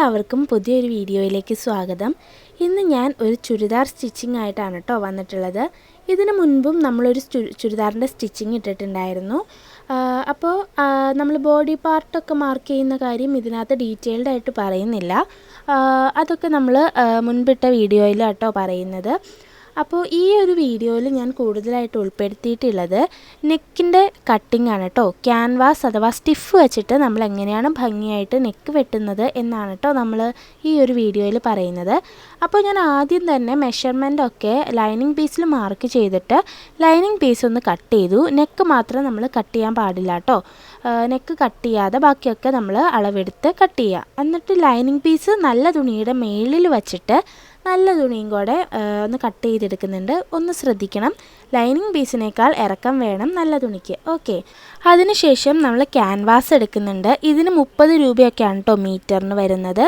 എല്ലാവർക്കും പുതിയൊരു വീഡിയോയിലേക്ക് സ്വാഗതം. ഇന്ന് ഞാൻ ഒരു ചുരിദാർ സ്റ്റിച്ചിങ് ആയിട്ടാണ് കേട്ടോ വന്നിട്ടുള്ളത്. ഇതിനു മുൻപും നമ്മളൊരു ചുരിദാറിന്റെ സ്റ്റിച്ചിങ് ഇട്ടിട്ടുണ്ടായിരുന്നു. അപ്പോൾ നമ്മൾ ബോഡി പാർട്ടൊക്കെ മാർക്ക് ചെയ്യുന്ന കാര്യം ഇതിനകത്ത് ഡീറ്റെയിൽഡ് ആയിട്ട് പറയുന്നില്ല. അതൊക്കെ നമ്മൾ മുൻപിട്ട വീഡിയോയിലാട്ടോ പറയുന്നത്. അപ്പോൾ ഈ ഒരു വീഡിയോയിൽ ഞാൻ കൂടുതലായിട്ട് ഉൾപ്പെടുത്തിയിട്ടുള്ളത് നെക്കിന്റെ കട്ടിംഗ് ആണ് കേട്ടോ ക്യാൻവാസ് അഥവാ സ്റ്റിഫ് വെച്ചിട്ട് നമ്മൾ എങ്ങനെയാണ് ഭംഗിയായിട്ട് നെക്ക് വെട്ടുന്നത് എന്നാണ് കേട്ടോ നമ്മൾ ഈ ഒരു വീഡിയോയിൽ പറയുന്നത്. അപ്പോൾ ഞാൻ ആദ്യം തന്നെ മെഷർമെന്റ് ഒക്കെ ലൈനിങ് പീസിൽ മാർക്ക് ചെയ്തിട്ട് ലൈനിങ് പീസ് ഒന്ന് കട്ട് ചെയ്തു. നെക്ക് മാത്രം നമ്മൾ കട്ട് ചെയ്യാൻ പാടില്ല കേട്ടോ നെക്ക് കട്ട് ചെയ്യാതെ ബാക്കിയൊക്കെ നമ്മൾ അളവെടുത്ത് കട്ട് ചെയ്യുക എന്നിട്ട് ലൈനിങ് പീസ് നല്ല തുണിയുടെ മേളിൽ വച്ചിട്ട് നല്ല തുണിയും കൂടെ ഒന്ന് കട്ട് ചെയ്തെടുക്കുന്നുണ്ട്. ഒന്ന് ശ്രദ്ധിക്കണം. ലൈനിങ് പീസിനേക്കാൾ ഇറക്കം വേണം നല്ല തുണിക്ക്. ഓക്കെ അതിനുശേഷം നമ്മൾ ക്യാൻവാസ് എടുക്കുന്നുണ്ട്. ഇതിന് മുപ്പത് രൂപയൊക്കെയാണ് കേട്ടോ മീറ്ററിന് വരുന്നത്.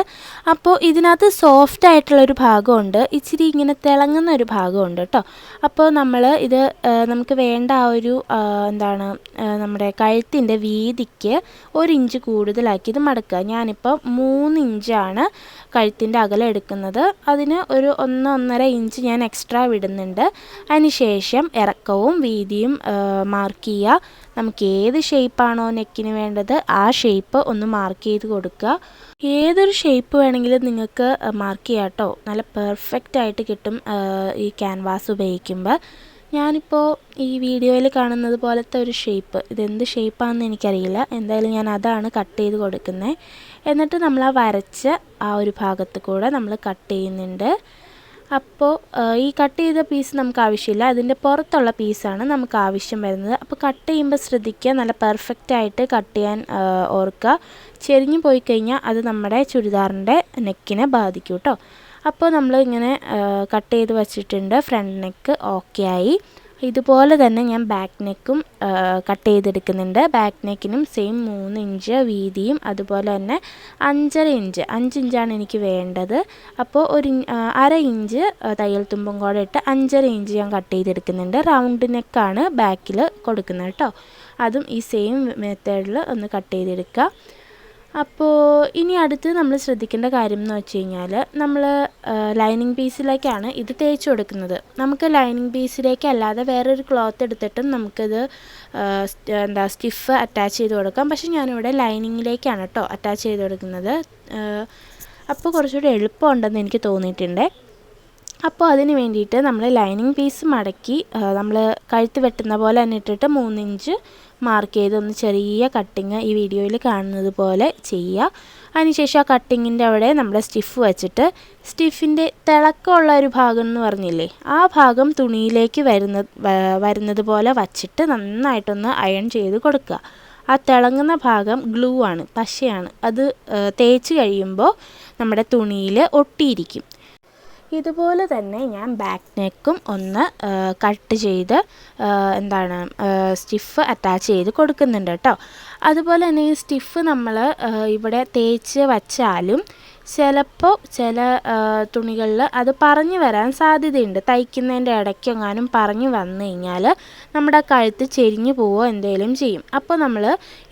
അപ്പോൾ ഇതിനകത്ത് സോഫ്റ്റ് ആയിട്ടുള്ളൊരു ഭാഗമുണ്ട്. ഇച്ചിരി ഇങ്ങനെ തിളങ്ങുന്ന ഒരു ഭാഗമുണ്ട് കേട്ടോ അപ്പോൾ നമ്മൾ ഇത് നമുക്ക് വേണ്ട ആ ഒരു എന്താണ് നമ്മുടെ കഴുത്തിന്റെ വീതിക്ക് ഒരു ഇഞ്ച് കൂടുതലാക്കി ഇത് മടക്കുക. ഞാനിപ്പോൾ മൂന്ന് ഇഞ്ചാണ് കഴുത്തിന്റെ അകലം എടുക്കുന്നത്. അതിന് ഒരു ഒന്ന് ഒന്നര ഇഞ്ച് ഞാൻ എക്സ്ട്രാ വിടുന്നുണ്ട്. അതിനുശേഷം ഇറക്കവും വീതിയും മാർക്ക് ചെയ്യുക. നമുക്ക് ഏത് ഷേപ്പാണോ നെക്കിന് വേണ്ടത് ആ ഷേപ്പ് ഒന്ന് മാർക്ക് ചെയ്ത് കൊടുക്കുക. ഏതൊരു ഷേപ്പ് വേണമെങ്കിലും നിങ്ങൾക്ക് മാർക്ക് ചെയ്യാം കേട്ടോ നല്ല പെർഫെക്റ്റ് ആയിട്ട് കിട്ടും ഈ ക്യാൻവാസ് ഉപയോഗിക്കുമ്പോൾ. ഞാനിപ്പോൾ ഈ വീഡിയോയിൽ കാണുന്നത് പോലത്തെ ഒരു ഷേപ്പ് ഇതെന്ത് ഷേപ്പാണെന്ന് എനിക്കറിയില്ല. എന്തായാലും ഞാൻ അതാണ് കട്ട് ചെയ്ത് കൊടുക്കുന്നത്. എന്നിട്ട് നമ്മൾ ആ വരച്ച ആ ഒരു ഭാഗത്ത് കൂടെ നമ്മൾ കട്ട് ചെയ്യുന്നുണ്ട്. അപ്പോൾ ഈ കട്ട് ചെയ്ത പീസ് നമുക്ക് ആവശ്യമില്ല. അതിന്റെ പുറത്തുള്ള പീസാണ് നമുക്ക് ആവശ്യം വരുന്നത്. അപ്പോൾ കട്ട് ചെയ്യുമ്പോൾ ശ്രദ്ധിക്കുക. നല്ല പെർഫെക്റ്റ് ആയിട്ട് കട്ട് ചെയ്യാൻ ഓർക്കുക. ചെരിഞ്ഞു പോയി കഴിഞ്ഞാൽ അത് നമ്മുടെ ചുരിദാറിന്റെ നെക്കിനെ ബാധിക്കും കേട്ടോ അപ്പോൾ നമ്മൾ ഇങ്ങനെ കട്ട് ചെയ്ത് വച്ചിട്ടുണ്ട്. ഫ്രണ്ട് നെക്ക് ഓക്കെ ആയി. ഇതുപോലെ തന്നെ ഞാൻ ബാക്ക് നെക്കും കട്ട് ചെയ്തെടുക്കുന്നുണ്ട്. ബാക്ക് നെക്കിനും സെയിം മൂന്ന് ഇഞ്ച് വീതിയും അതുപോലെ തന്നെ അഞ്ചര ഇഞ്ച് അഞ്ച് ഇഞ്ചാണ് എനിക്ക് വേണ്ടത്. അപ്പോൾ ഒരു അര ഇഞ്ച് തയ്യൽ തുമ്പും കൂടെ ഇട്ട് അഞ്ചര ഇഞ്ച് ഞാൻ കട്ട് ചെയ്തെടുക്കുന്നുണ്ട്. റൗണ്ട് നെക്കാണ് ബാക്കിൽ കൊടുക്കുന്നത് കേട്ടോ. അതും ഈ സെയിം മെത്തേഡിൽ ഒന്ന് കട്ട് ചെയ്തെടുക്കുക. അപ്പോൾ ഇനി അടുത്ത് നമ്മൾ ശ്രദ്ധിക്കേണ്ട കാര്യം എന്ന് വെച്ച് കഴിഞ്ഞാൽ നമ്മൾ ലൈനിങ് പീസിലേക്കാണ് ഇത് തേച്ച് കൊടുക്കുന്നത്. നമുക്ക് ലൈനിങ് പീസിലേക്ക് അല്ലാതെ വേറൊരു ക്ലോത്ത് എടുത്തിട്ടും നമുക്കിത് എന്താ സ്റ്റിഫ് അറ്റാച്ച് ചെയ്ത് കൊടുക്കാം. പക്ഷെ ഞാനിവിടെ ലൈനിങ്ങിലേക്കാണ് കേട്ടോ അറ്റാച്ച് ചെയ്ത് കൊടുക്കുന്നത്. അപ്പോൾ കുറച്ചുകൂടി എളുപ്പമുണ്ടെന്ന് എനിക്ക് തോന്നിയിട്ടുണ്ട്. അപ്പോൾ അതിന് വേണ്ടിയിട്ട് നമ്മൾ ലൈനിങ് പീസ് മടക്കി നമ്മൾ കഴുത്ത് വെട്ടുന്ന പോലെ തന്നെ ഇട്ടിട്ട് മൂന്നിഞ്ച് മാർക്ക് ചെയ്ത് ഒന്ന് ചെറിയ കട്ടിങ് ഈ വീഡിയോയിൽ കാണുന്നത് പോലെ ചെയ്യുക. അതിനുശേഷം ആ കട്ടിങ്ങിന്റെ അവിടെ നമ്മൾ സ്റ്റിഫ് വെച്ചിട്ട് സ്റ്റിഫിന്റെ തിളക്കമുള്ള ഒരു ഭാഗം എന്ന് പറഞ്ഞില്ലേ ആ ഭാഗം തുണിയിലേക്ക് വരുന്ന വരുന്നത് പോലെ വച്ചിട്ട് നന്നായിട്ടൊന്ന് അയൺ ചെയ്ത് കൊടുക്കുക. ആ തിളങ്ങുന്ന ഭാഗം ഗ്ലൂ ആണ് പശയാണ്. അത് തേച്ച് കഴിയുമ്പോൾ നമ്മുടെ തുണിയിൽ ഒട്ടിയിരിക്കും. ഇതുപോലെ തന്നെ ഞാൻ ബാക്ക് നെക്കും ഒന്ന് കട്ട് ചെയ്ത് എന്താണ് സ്റ്റിഫ് അറ്റാച്ച് ചെയ്ത് കൊടുക്കുന്നുണ്ട് കേട്ടോ. അതുപോലെ തന്നെ ഈ സ്റ്റിഫ് നമ്മൾ ഇവിടെ തേച്ച് വച്ചാലും ചിലപ്പോൾ ചില തുണികളിൽ അത് പറഞ്ഞു വരാൻ സാധ്യതയുണ്ട്. തയ്ക്കുന്നതിന്റെ ഇടയ്ക്കെങ്ങാനും പറഞ്ഞു വന്നു കഴിഞ്ഞാൽ നമ്മുടെ കഴുത്ത് ചെരിഞ്ഞു പോവോ എന്തെങ്കിലും ചെയ്യും. അപ്പോൾ നമ്മൾ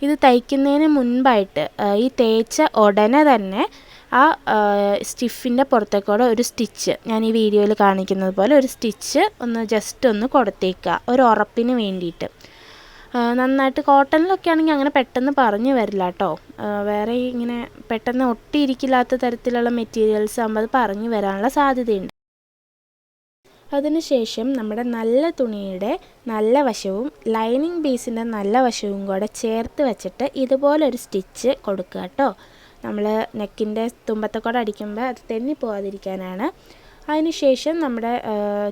ഇത് തയ്ക്കുന്നതിന് മുൻപായിട്ട് ഈ തേച്ച ഉടനെ തന്നെ ആ സ്റ്റിഫിന്റെ പുറത്തേക്കൂടെ ഒരു സ്റ്റിച്ച് ഞാൻ ഈ വീഡിയോയിൽ കാണിക്കുന്നത് പോലെ ഒരു സ്റ്റിച്ച് ഒന്ന് ജസ്റ്റ് ഒന്ന് കൊടുത്തേക്കുക ഒരു ഉറപ്പിന് വേണ്ടിയിട്ട്. നന്നായിട്ട് കോട്ടണിലൊക്കെ ആണെങ്കിൽ അങ്ങനെ പെട്ടെന്ന് പറഞ്ഞു വരില്ല കേട്ടോ വേറെ ഇങ്ങനെ പെട്ടെന്ന് ഒട്ടിയിരിക്കില്ലാത്ത തരത്തിലുള്ള മെറ്റീരിയൽസ് ആകുമ്പോൾ അത് പറഞ്ഞു വരാനുള്ള സാധ്യതയുണ്ട്. അതിനുശേഷം നമ്മുടെ നല്ല തുണിയുടെ നല്ല വശവും ലൈനിങ് പീസിന്റെ നല്ല വശവും കൂടെ ചേർത്ത് വെച്ചിട്ട് ഇതുപോലൊരു സ്റ്റിച്ച് കൊടുക്കുക കേട്ടോ നമ്മൾ നെക്കിന്റെ തുമ്പത്തെ കൂടെ അടിക്കുമ്പോൾ അത് തെന്നി പോകാതിരിക്കാനാണ് അതിനുശേഷം നമ്മുടെ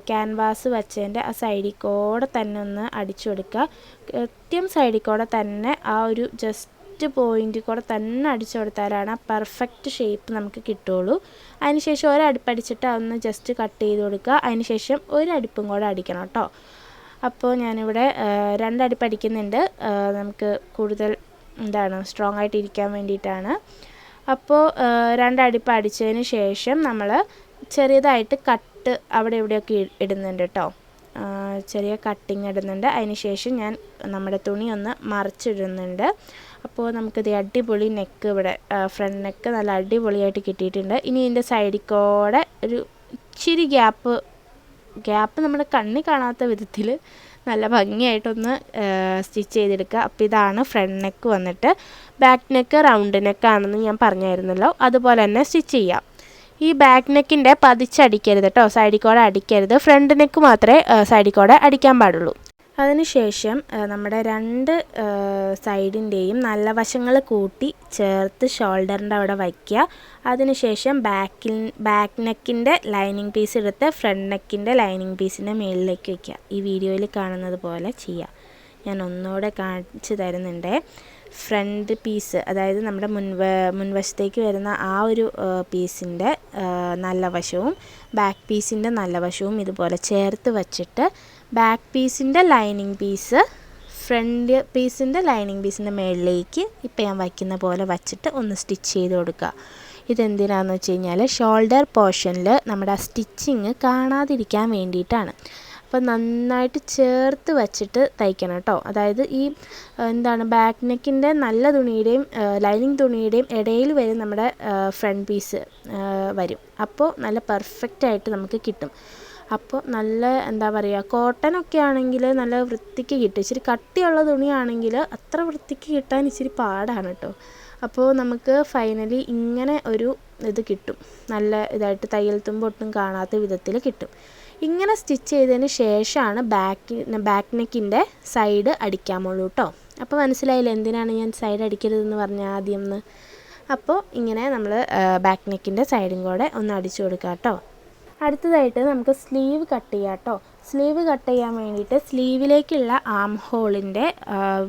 ക്യാൻവാസ് വെച്ചതിന്റെ ആ സൈഡിൽ കൂടെ തന്നെ ഒന്ന് അടിച്ചു കൊടുക്കുക. കൃത്യം സൈഡിൽ കൂടെ തന്നെ ആ ഒരു ജസ്റ്റ് പോയിന്റ് കൂടെ തന്നെ അടിച്ചു കൊടുത്താലാണ് ആ പെർഫെക്റ്റ് ഷേപ്പ് നമുക്ക് കിട്ടുള്ളൂ. അതിനുശേഷം ഒരടുപ്പടിച്ചിട്ട് അതൊന്ന് ജസ്റ്റ് കട്ട് ചെയ്ത് കൊടുക്കുക. അതിനുശേഷം ഒരടുപ്പും കൂടെ അടിക്കണം കേട്ടോ അപ്പോൾ ഞാനിവിടെ ആ, രണ്ടടുപ്പ് അടിക്കുന്നുണ്ട്. ആ, നമുക്ക് കൂടുതൽ എന്താണ് സ്ട്രോങ് ആയിട്ട് ഇരിക്കാൻ വേണ്ടിയിട്ടാണ്. അപ്പോൾ രണ്ടടിപ്പ് അടിച്ചതിന് ശേഷം നമ്മൾ ചെറിയതായിട്ട് കട്ട് അവിടെ ഇവിടെയൊക്കെ ഇടുന്നുണ്ട് കേട്ടോ ചെറിയ കട്ടിങ് ഇടുന്നുണ്ട്. അതിന് ശേഷം ഞാൻ നമ്മുടെ തുണി ഒന്ന് മറിച്ചിടുന്നുണ്ട്. അപ്പോൾ നമുക്കിത് അടിപൊളി നെക്ക് ഇവിടെ ഫ്രണ്ട് നെക്ക് നല്ല അടിപൊളിയായിട്ട് കിട്ടിയിട്ടുണ്ട്. ഇനി ഇതിന്റെ സൈഡിൽ ഒരു ഇച്ചിരി ഗ്യാപ്പ് ഗ്യാപ്പ് നമ്മുടെ കണ്ണി കാണാത്ത വിധത്തിൽ നല്ല ഭംഗിയായിട്ടൊന്ന് സ്റ്റിച്ച് ചെയ്തെടുക്കുക. അപ്പോൾ ഇതാണ് ഫ്രണ്ട് നെക്ക് വന്നിട്ട്. ബാക്ക് നെക്ക് റൗണ്ട് നെക്കാണെന്ന് ഞാൻ പറഞ്ഞായിരുന്നല്ലോ. അതുപോലെ തന്നെ സ്റ്റിച്ച് ചെയ്യാം. ഈ ബാക്ക് നെക്കിന്റെ പതിച്ചടിക്കരുത് കേട്ടോ. സൈഡിൽ കൂടെ അടിക്കരുത്. ഫ്രണ്ട് നെക്ക് മാത്രമേ സൈഡിൽ കൂടെ അടിക്കാൻ പാടുള്ളൂ. അതിനുശേഷം നമ്മുടെ രണ്ട് സൈഡിന്റെയും നല്ല വശങ്ങൾ കൂട്ടി ചേർത്ത് ഷോൾഡറിന്റെ അവിടെ വയ്ക്കുക. അതിനുശേഷം ബാക്കിൽ ബാക്ക് നെക്കിന്റെ ലൈനിങ് പീസ് എടുത്ത് ഫ്രണ്ട് നെക്കിന്റെ ലൈനിങ് പീസിന്റെ മുകളിലേക്ക് വയ്ക്കുക. ഈ വീഡിയോയിൽ കാണുന്നത് പോലെ ചെയ്യുക. ഞാൻ ഒന്നുകൂടെ കാണിച്ചു തരുന്നുണ്ട്. ഫ്രണ്ട് പീസ് അതായത് നമ്മുടെ മുൻവ മുൻവശത്തേക്ക് വരുന്ന ആ ഒരു പീസിന്റെ നല്ല വശവും ബാക്ക് പീസിന്റെ നല്ല വശവും ഇതുപോലെ ചേർത്ത് വച്ചിട്ട് ബാക്ക് പീസിന്റെ ലൈനിങ് പീസ് ഫ്രണ്ട് പീസിന്റെ ലൈനിങ് പീസിന്റെ മുകളിലേക്ക് ഇപ്പം ഞാൻ വയ്ക്കുന്ന പോലെ വച്ചിട്ട് ഒന്ന് സ്റ്റിച്ച് ചെയ്ത് കൊടുക്കുക. ഇതെന്തിനാണെന്ന് വെച്ച് കഴിഞ്ഞാൽ ഷോൾഡർ പോർഷനിൽ നമ്മുടെ ആ സ്റ്റിച്ചിങ് കാണാതിരിക്കാൻ വേണ്ടിയിട്ടാണ്. അപ്പോൾ നന്നായിട്ട് ചേർത്ത് വച്ചിട്ട് തയ്ക്കണം കേട്ടോ. അതായത് ഈ എന്താണ് ബാക്ക് നെക്കിന്റെ നല്ല തുണിയുടെയും ലൈനിങ് തുണിയുടെയും ഇടയിൽ വരും നമ്മുടെ ഫ്രണ്ട് പീസ് വരും. അപ്പോൾ നല്ല പെർഫെക്റ്റ് ആയിട്ട് നമുക്ക് കിട്ടും. അപ്പോൾ നല്ല എന്താ പറയുക കോട്ടൺ ഒക്കെ ആണെങ്കിൽ നല്ല വൃത്തിക്ക് കിട്ടും. ഇച്ചിരി കട്ടിയുള്ള തുണിയാണെങ്കിൽ അത്ര വൃത്തിക്ക് കിട്ടാൻ ഇച്ചിരി പാടാണ് കേട്ടോ. അപ്പോൾ നമുക്ക് ഫൈനലി ഇങ്ങനെ ഒരു ഇത് കിട്ടും. നല്ല ഇതായിട്ട് തയ്യൽ തുമ്പ് ഒട്ടും കാണാത്ത വിധത്തിൽ കിട്ടും. ഇങ്ങനെ സ്റ്റിച്ച് ചെയ്തതിന് ശേഷമാണ് ബാക്ക് ബാക്ക് നെക്കിന്റെ സൈഡ് അടിക്കാമുള്ളൂ കേട്ടോ. അപ്പോൾ മനസ്സിലായില്ല എന്തിനാണ് ഞാൻ സൈഡ് അടിക്കരുതെന്ന് പറഞ്ഞ ആദ്യം എന്ന്? അപ്പോൾ ഇങ്ങനെ നമ്മൾ ബാക്ക് നെക്കിന്റെ സൈഡും കൂടെ ഒന്ന് അടിച്ചു കൊടുക്കാം കേട്ടോ. അടുത്തതായിട്ട് നമുക്ക് സ്ലീവ് കട്ട് ചെയ്യാം കേട്ടോ. സ്ലീവ് കട്ട് ചെയ്യാൻ വേണ്ടിയിട്ട് സ്ലീവിലേക്കുള്ള ആം ഹോളിന്റെ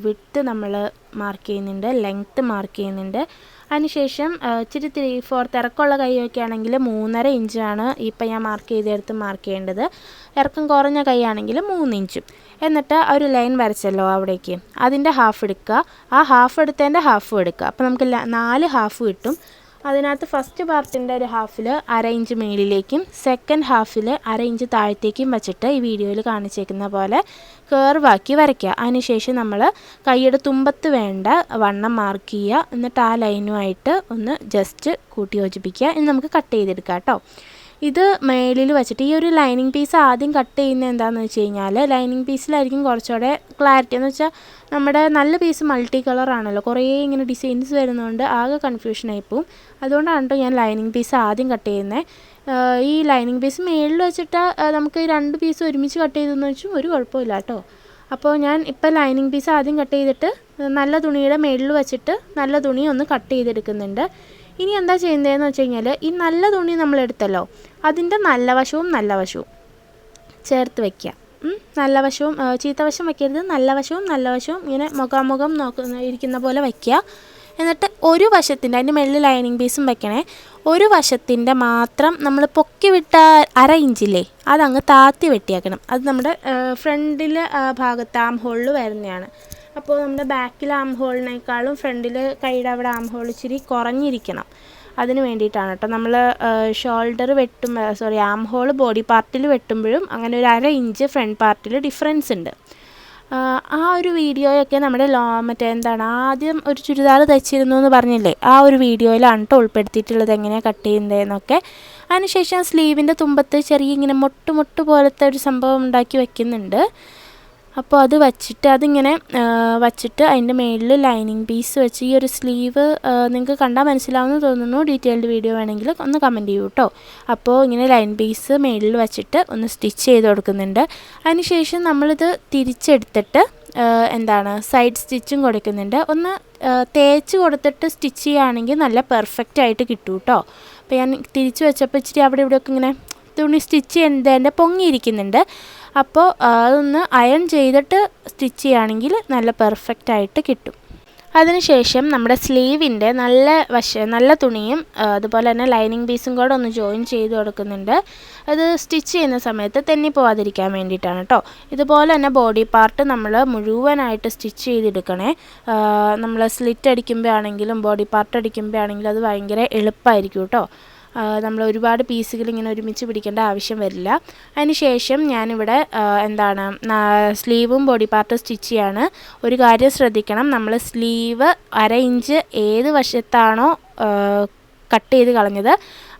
വിട്ട് നമ്മൾ മാർക്ക് ചെയ്യുന്നുണ്ട് ലെങ്ത്ത് മാർക്ക് ചെയ്യുന്നുണ്ട്. അതിനുശേഷം ഇച്ചിരി ത്രീ ഫോർ ഇറക്കമുള്ള കൈയൊക്കെ ആണെങ്കിൽ മൂന്നര ഇഞ്ചാണ് ഇപ്പം ഞാൻ മാർക്ക് ചെയ്തെടുത്ത് മാർക്ക് ചെയ്യേണ്ടത്. ഇറക്കം കുറഞ്ഞ കൈയാണെങ്കിൽ മൂന്ന് ഇഞ്ചും. എന്നിട്ട് ഒരു ലൈൻ വരച്ചല്ലോ അവിടേക്ക്. അതിന്റെ ഹാഫ് എടുക്കുക. ആ ഹാഫ് എടുത്തതിന്റെ ഹാഫും എടുക്കുക. അപ്പോൾ നമുക്ക് നാല് ഹാഫ് കിട്ടും. അതിനകത്ത് ഫസ്റ്റ് പാർട്ടിന്റെ ഒരു ഹാഫിൽ അര ഇഞ്ച് മേളിലേക്കും സെക്കൻഡ് ഹാഫിൽ അര ഇഞ്ച് താഴത്തേക്കും വെച്ചിട്ട് ഈ വീഡിയോയിൽ കാണിച്ചേക്കുന്ന പോലെ കേർവാക്കി വരയ്ക്കുക. അതിനുശേഷം നമ്മൾ കൈയുടെ തുമ്പത്ത് വേണ്ട വണ്ണം മാർക്ക് ചെയ്യുക. എന്നിട്ട് ആ ലൈനുമായിട്ട് ഒന്ന് ജസ്റ്റ് കൂട്ടി യോജിപ്പിക്കുക. ഇനി നമുക്ക് കട്ട് ചെയ്തെടുക്കാം കേട്ടോ. ഇത് മേളിൽ വെച്ചിട്ട് ഈ ഒരു ലൈനിങ് പീസ് ആദ്യം കട്ട് ചെയ്യുന്നത് എന്താണെന്ന് വെച്ച് കഴിഞ്ഞാൽ ലൈനിങ് പീസിലായിരിക്കും കുറച്ചുകൂടെ ക്ലാരിറ്റി എന്ന് വെച്ചാൽ നമ്മുടെ നല്ല പീസ് മൾട്ടി കളർ ആണല്ലോ. കുറേ ഇങ്ങനെ ഡിസൈൻസ് വരുന്നതുകൊണ്ട് ആകെ കൺഫ്യൂഷനായി പോവും. അതുകൊണ്ടാണ് കേട്ടോ ഞാൻ ലൈനിങ് പീസ് ആദ്യം കട്ട് ചെയ്യുന്നത് ഈ ലൈനിങ് പീസ് മേളിൽ വെച്ചിട്ട് നമുക്ക് രണ്ട് പീസ് ഒരുമിച്ച് കട്ട് ചെയ്തെന്ന് വെച്ചും ഒരു കുഴപ്പമില്ല കേട്ടോ അപ്പോൾ ഞാൻ ഇപ്പോൾ ലൈനിങ് പീസ് ആദ്യം കട്ട് ചെയ്തിട്ട് നല്ല തുണിയുടെ മേളിൽ വെച്ചിട്ട് നല്ല തുണി ഒന്ന് കട്ട് ചെയ്തെടുക്കുന്നുണ്ട്. ഇനി എന്താ ചെയ്യുന്നതെന്ന് വെച്ച് കഴിഞ്ഞാൽ ഈ നല്ല തുണി നമ്മൾ എടുത്തല്ലോ അതിന്റെ നല്ല വശവും നല്ല വശവും ചേർത്ത് വയ്ക്കുക നല്ല വശവും ചീത്ത വശം വയ്ക്കരുത് നല്ല വശവും നല്ല വശവും ഇങ്ങനെ മുഖാമുഖം നോക്കുന്ന ഇരിക്കുന്ന പോലെ വയ്ക്കുക എന്നിട്ട് ഒരു വശത്തിന്റെ അതിന്റെ മെല്ലിൽ ലൈനിങ് പീസും വെക്കണേ. ഒരു വശത്തിന്റെ മാത്രം നമ്മൾ പൊക്കി വിട്ട അര ഇഞ്ചില്ലേ അതങ്ങ് താത്തി വെട്ടിയാക്കണം. അത് നമ്മുടെ ഫ്രണ്ടിലെ ഭാഗത്ത് ആം ഹോളിൽ വരുന്നതാണ്. അപ്പോൾ നമ്മുടെ ബാക്കിൽ ആം ഹോളിനേക്കാളും ഫ്രണ്ടിൽ കൈയുടെ അവിടെ ആം ഹോൾ ഇച്ചിരി കുറഞ്ഞിരിക്കണം. അതിന് വേണ്ടിയിട്ടാണ് കേട്ടോ. നമ്മൾ ഷോൾഡർ വെട്ടും സോറി ആം ഹോൾ ബോഡി പാർട്ടിൽ വെട്ടുമ്പോഴും അങ്ങനെ ഒരു അര ഇഞ്ച് ഫ്രണ്ട് പാർട്ടിൽ ഡിഫറൻസ് ഉണ്ട്. ആ ഒരു വീഡിയോയൊക്കെ നമ്മുടെ ലോ മറ്റേ എന്താണ് ആദ്യം ഒരു ചുരിദാർ തയ്ച്ചിരുന്നു എന്ന് പറഞ്ഞില്ലേ? ആ ഒരു വീഡിയോയിലാണ് കേട്ടോ ഉൾപ്പെടുത്തിയിട്ടുള്ളത് എങ്ങനെയാണ് കട്ട് ചെയ്യുന്നതെന്നൊക്കെ. അതിനുശേഷം സ്ലീവിന്റെ തുമ്പത്ത് ചെറിയ ഇങ്ങനെ മൊട്ട് മൊട്ട് പോലത്തെ ഒരു സംഭവം ഉണ്ടാക്കി വെക്കുന്നുണ്ട്. അപ്പോൾ അത് വച്ചിട്ട് അതിങ്ങനെ വച്ചിട്ട് അതിന്റെ മേളിൽ ലൈനിങ് പീസ് വെച്ച് ഈ ഒരു സ്ലീവ് നിങ്ങൾക്ക് കണ്ടാൽ മനസ്സിലാവുമെന്ന് തോന്നുന്നു. ഡീറ്റെയിൽഡ് വീഡിയോ വേണമെങ്കിൽ ഒന്ന് കമന്റ് ചെയ്യൂ കേട്ടോ അപ്പോൾ ഇങ്ങനെ ലൈൻ പീസ് മേളിൽ വെച്ചിട്ട് ഒന്ന് സ്റ്റിച്ച് ചെയ്ത് കൊടുക്കുന്നുണ്ട്. അതിനുശേഷം നമ്മളിത് തിരിച്ചെടുത്തിട്ട് എന്താണ് സൈഡ് സ്റ്റിച്ചും കൊടുക്കുന്നുണ്ട്. ഒന്ന് തേച്ച് കൊടുത്തിട്ട് സ്റ്റിച്ച് ചെയ്യുകയാണെങ്കിൽ നല്ല പെർഫെക്റ്റ് ആയിട്ട് കിട്ടും കേട്ടോ അപ്പോൾ ഞാൻ തിരിച്ച് വെച്ചപ്പോൾ ഇച്ചിരി അവിടെ ഇവിടെയൊക്കെ ഇങ്ങനെ തുണി സ്റ്റിച്ച് ചെയ്യുന്നതിന്റെ പൊങ്ങിയിരിക്കുന്നുണ്ട്. അപ്പോൾ അതൊന്ന് അയൺ ചെയ്തിട്ട് സ്റ്റിച്ച് ചെയ്യുകയാണെങ്കിൽ നല്ല പെർഫെക്റ്റ് ആയിട്ട് കിട്ടും. അതിനുശേഷം നമ്മുടെ സ്ലീവിന്റെ നല്ല വശ നല്ല തുണിയും അതുപോലെ തന്നെ ലൈനിങ് പീസും കൂടെ ഒന്ന് ജോയിൻ ചെയ്ത് കൊടുക്കുന്നുണ്ട്. അത് സ്റ്റിച്ച് ചെയ്യുന്ന സമയത്ത് തെന്നി പോവാതിരിക്കാൻ വേണ്ടിയിട്ടാണ് കേട്ടോ. ഇതുപോലെ തന്നെ ബോഡി പാർട്ട് നമ്മൾ മുഴുവനായിട്ട് സ്റ്റിച്ച് ചെയ്തെടുക്കണേ. നമ്മൾ സ്ലിറ്റ് അടിക്കുമ്പോഴാണെങ്കിലും ബോഡി പാർട്ട് അടിക്കുമ്പോഴാണെങ്കിലും അത് ഭയങ്കര എളുപ്പമായിരിക്കും കേട്ടോ. നമ്മൾ ഒരുപാട് പീസുകൾ ഇങ്ങനെ ഒരുമിച്ച് പിടിക്കേണ്ട ആവശ്യം വരില്ല. അതിന് ശേഷം ഞാനിവിടെ എന്താണ് സ്ലീവും ബോഡി പാർട്ടും സ്റ്റിച്ച് ചെയ്യാണ്. ഒരു കാര്യം ശ്രദ്ധിക്കണം നമ്മൾ സ്ലീവ് അര ഇഞ്ച് ഏത് വശത്താണോ കട്ട് ചെയ്ത് കളഞ്ഞത്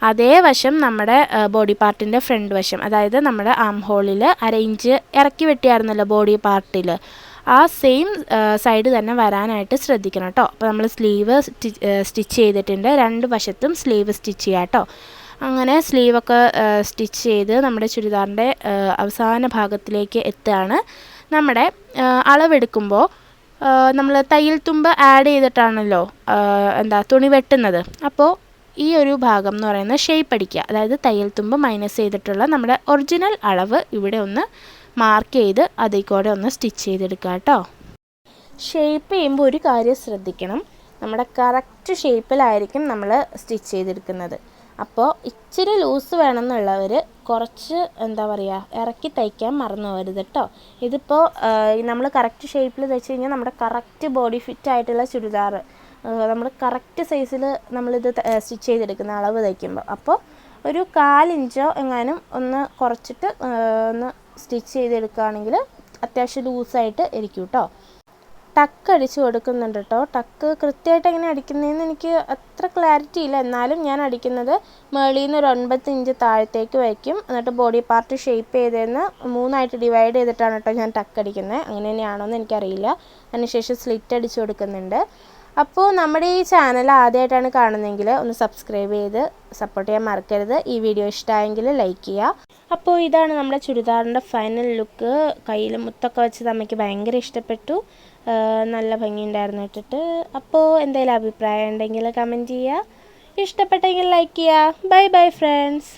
അതേ വശം നമ്മുടെ ബോഡി പാർട്ടിന്റെ ഫ്രണ്ട് വശം. അതായത് നമ്മുടെ ആം ഹോളിൽ അര ഇഞ്ച് ഇറക്കി വെട്ടിയായിരുന്നല്ലോ ബോഡി പാർട്ടിൽ ആ സെയിം സൈഡ് തന്നെ വരാനായിട്ട് ശ്രദ്ധിക്കണം കേട്ടോ അപ്പോൾ നമ്മൾ സ്ലീവ് സ്റ്റിച്ച് ചെയ്തിട്ടുണ്ട്. രണ്ട് വശത്തും സ്ലീവ് സ്റ്റിച്ച് ചെയ്യാം കേട്ടോ അങ്ങനെ സ്ലീവൊക്കെ സ്റ്റിച്ച് ചെയ്ത് നമ്മുടെ ചുരിദാറിന്റെ അവസാന ഭാഗത്തിലേക്ക് എത്തുകയാണ് നമ്മുടെ അളവെടുക്കുമ്പോൾ നമ്മൾ തയ്യൽ തുമ്പ് ആഡ് ചെയ്തിട്ടാണല്ലോ എന്താ തുണി വെട്ടുന്നത്. അപ്പോൾ ഈ ഒരു ഭാഗം എന്ന് പറയുന്നത് ഷേപ്പ് അടിക്കുക. അതായത് തയ്യൽ തുമ്പ് മൈനസ് ചെയ്തിട്ടുള്ള നമ്മുടെ ഒറിജിനൽ അളവ് ഇവിടെ ഒന്ന് മാർക്ക് ചെയ്ത് അതിൽ കൂടെ ഒന്ന് സ്റ്റിച്ച് ചെയ്തെടുക്കുക കേട്ടോ. ഷേപ്പ് ചെയ്യുമ്പോൾ ഒരു കാര്യം ശ്രദ്ധിക്കണം. നമ്മുടെ കറക്റ്റ് ഷേപ്പിലായിരിക്കും നമ്മൾ സ്റ്റിച്ച് ചെയ്തെടുക്കുന്നത്. അപ്പോൾ ഇച്ചിരി ലൂസ് വേണമെന്നുള്ളവർ കുറച്ച് എന്താ പറയുക ഇറക്കി തയ്ക്കാൻ മറന്നു പോകരുത് കേട്ടോ. ഇതിപ്പോൾ നമ്മൾ കറക്റ്റ് ഷേപ്പിൽ തയ്ച്ച് കഴിഞ്ഞാൽ നമ്മുടെ കറക്റ്റ് ബോഡി ഫിറ്റ് ആയിട്ടുള്ള ചുരിദാർ നമ്മൾ കറക്റ്റ് സൈസിൽ നമ്മളിത് സ്റ്റിച്ച് ചെയ്തെടുക്കുന്ന അളവ് തയ്ക്കുമ്പോൾ. അപ്പോൾ ഒരു കാലിഞ്ചോ എങ്ങാനും ഒന്ന് കുറച്ചിട്ട് ഒന്ന് സ്റ്റിച്ച് ചെയ്തെടുക്കുകയാണെങ്കിൽ അത്യാവശ്യം ലൂസായിട്ട് ഇരിക്കും കേട്ടോ ടക്ക് അടിച്ച് കൊടുക്കുന്നുണ്ട് കേട്ടോ ടക്ക് കൃത്യമായിട്ട് എങ്ങനെ അടിക്കുന്നതെന്ന് എനിക്ക് അത്ര ക്ലാരിറ്റി ഇല്ല. എന്നാലും ഞാൻ അടിക്കുന്നത് മേളിൽ നിന്ന് ഒരു ഒൻപത് ഇഞ്ച് താഴത്തേക്ക് വയ്ക്കും. എന്നിട്ട് ബോഡി പാർട്ട് ഷേപ്പ് ചെയ്തതെന്ന് മൂന്നായിട്ട് ഡിവൈഡ് ചെയ്തിട്ടാണ് കേട്ടോ ഞാൻ ടക്ക് അടിക്കുന്നത്. അങ്ങനെ തന്നെയാണോ എന്ന് എനിക്കറിയില്ല. അതിനുശേഷം സ്ലിറ്റ് അടിച്ച് കൊടുക്കുന്നുണ്ട്. അപ്പോൾ നമ്മുടെ ഈ ചാനൽ ആദ്യമായിട്ടാണ് കാണുന്നതെങ്കിൽ ഒന്ന് സബ്സ്ക്രൈബ് ചെയ്ത് സപ്പോർട്ട് ചെയ്യാൻ മറക്കരുത്. ഈ വീഡിയോ ഇഷ്ടമായെങ്കിൽ ലൈക്ക് ചെയ്യുക അപ്പോൾ ഇതാണ് നമ്മുടെ ചുരിദാറിന്റെ ഫൈനൽ ലുക്ക് കയ്യിൽ മുത്തൊക്കെ വെച്ചത് അമ്മയ്ക്ക് ഭയങ്കര ഇഷ്ടപ്പെട്ടു. നല്ല ഭംഗിയുണ്ടായിരുന്നു ഇട്ടിട്ട്. അപ്പോൾ എന്തെങ്കിലും അഭിപ്രായം ഉണ്ടെങ്കിൽ കമന്റ് ചെയ്യുക ഇഷ്ടപ്പെട്ടെങ്കിൽ ലൈക്ക് ചെയ്യുക ബൈ ബൈ ഫ്രണ്ട്സ്